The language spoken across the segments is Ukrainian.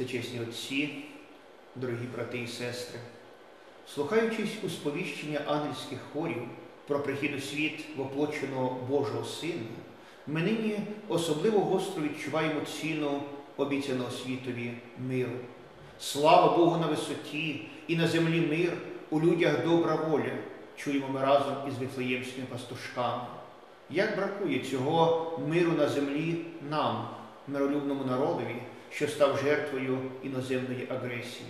всечесні отці, дорогі брати і сестри, слухаючись у сповіщення ангельських хорів про прихід у світ воплоченого Божого Сина, ми нині особливо гостро відчуваємо ціну обіцяного світові миру. Слава Богу на висоті і на землі мир, у людях добра воля, чуємо ми разом із віфлеємськими пастушками. Як бракує цього миру на землі нам, миролюбному народові, що став жертвою іноземної агресії?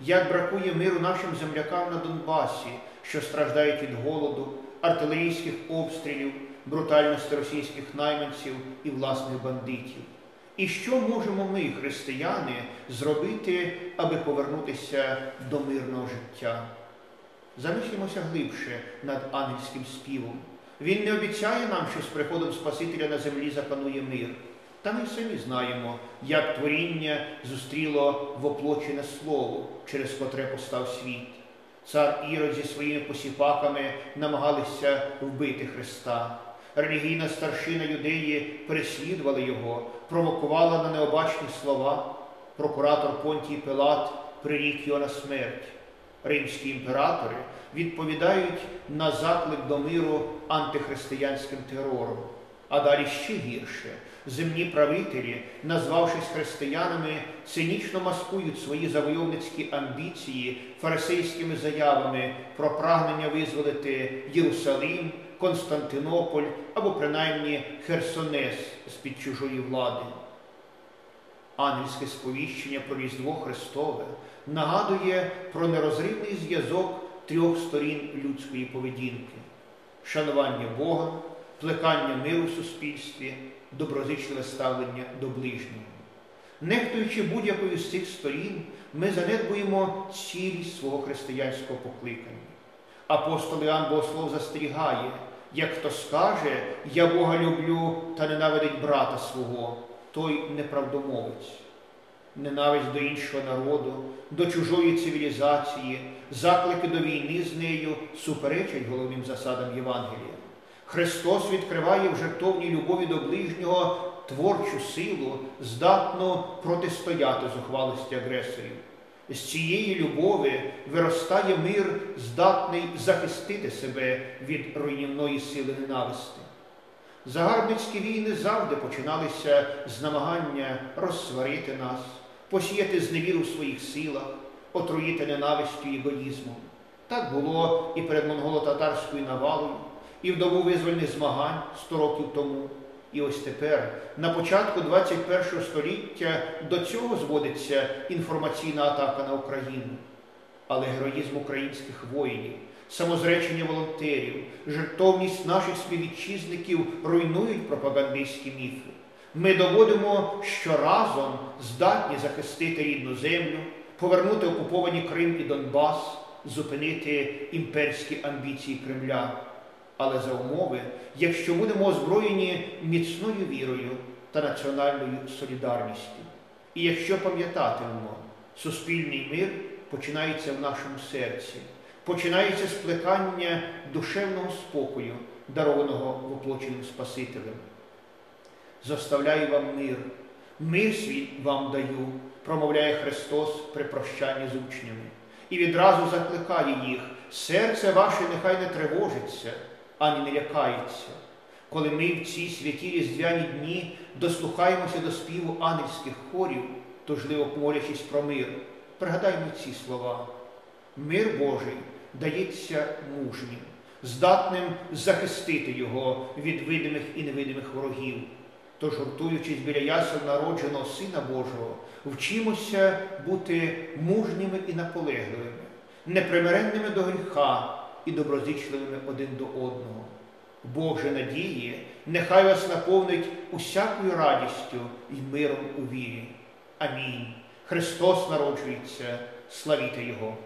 Як бракує миру нашим землякам на Донбасі, що страждають від голоду, артилерійських обстрілів, брутальності російських найманців і власних бандитів? І що можемо ми, християни, зробити, аби повернутися до мирного життя? Замислімося глибше над ангельським співом. Він не обіцяє нам, що з приходом Спасителя на землі запанує мир. Та ми самі знаємо, як творіння зустріло воплочене слово, через котре постав світ. Цар Ірод зі своїми посіпаками намагалися вбити Христа. Релігійна старшина юдеї переслідувала його, провокувала на необачні слова. Прокуратор Понтій Пилат прирік його на смерть. Римські імператори відповідають на заклик до миру антихристиянським терором. А далі ще гірше земні правителі, назвавшись християнами, цинічно маскують свої завойовницькі амбіції фарисейськими заявами про прагнення визволити Єрусалим, Константинополь або принаймні Херсонес з-під чужої влади. Ангельське сповіщення про Різдво Христове нагадує про нерозривний зв'язок трьох сторін людської поведінки шанування Бога, плекання миру в суспільстві, доброзичливе ставлення до ближнього. Нехтуючи будь-якою з цих сторін, ми занедбуємо цілість свого християнського покликання. Апостол Іоанн Богослов застерігає, як хто скаже, я Бога люблю та ненавидить брата свого, той неправдомовець. Ненависть до іншого народу, до чужої цивілізації, заклики до війни з нею суперечать головним засадам Євангелія. Христос відкриває в жертовній любові до ближнього творчу силу, здатну протистояти зухвалості агресорів. З цієї любові виростає мир, здатний захистити себе від руйнівної сили ненависти. Загарбницькі війни завжди починалися з намагання розсварити нас, посіяти зневіру в своїх силах, отруїти ненавистю і егоїзмом. Так було і перед монголо-татарською навалою, і в добу визвольних змагань 100 років тому. І ось тепер, на початку 21 століття, до цього зводиться інформаційна атака на Україну. Але героїзм українських воїнів, самозречення волонтерів, жертовність наших співвітчизників руйнують пропагандистські міфи. Ми доводимо, що разом здатні захистити рідну землю, повернути окуповані Крим і Донбас, зупинити імперські амбіції Кремля але за умови, якщо будемо озброєні міцною вірою та національною солідарністю. І якщо пам'ятатимемо, суспільний мир починається в нашому серці, починається з плекання душевного спокою, дарованого воплоченим Спасителем. Заставляю вам мир, мир свій вам даю, промовляє Христос при прощанні з учнями, і відразу закликає їх, серце ваше нехай не тривожиться ані не лякається. Коли ми в ці святі різдвяні дні дослухаємося до співу ангельських хорів, тужливо молячись про мир, пригадаймо ці слова. Мир Божий дається мужнім, здатним захистити його від видимих і невидимих ворогів. Тож, гуртуючись біля ясел народженого Сина Божого, вчимося бути мужніми і наполегливими, непримиренними до гріха, і доброзичливими один до одного. Бог же надії, нехай вас наповнить усякою радістю і миром у вірі. Амінь. Христос народжується, славіте Його!